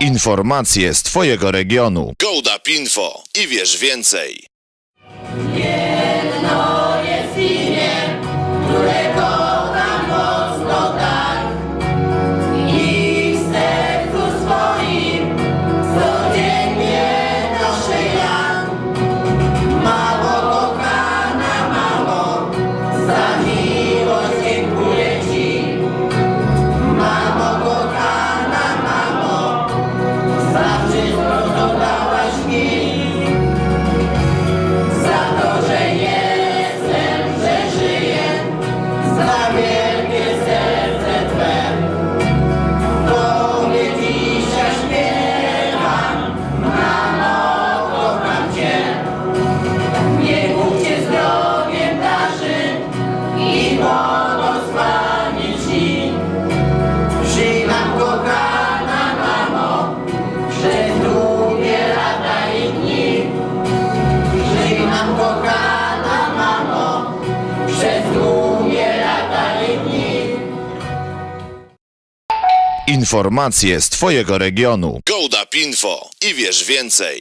Informacje z Twojego regionu. GoDap Info i wiesz więcej. Informacje z Twojego regionu. GoDap Info i wiesz więcej.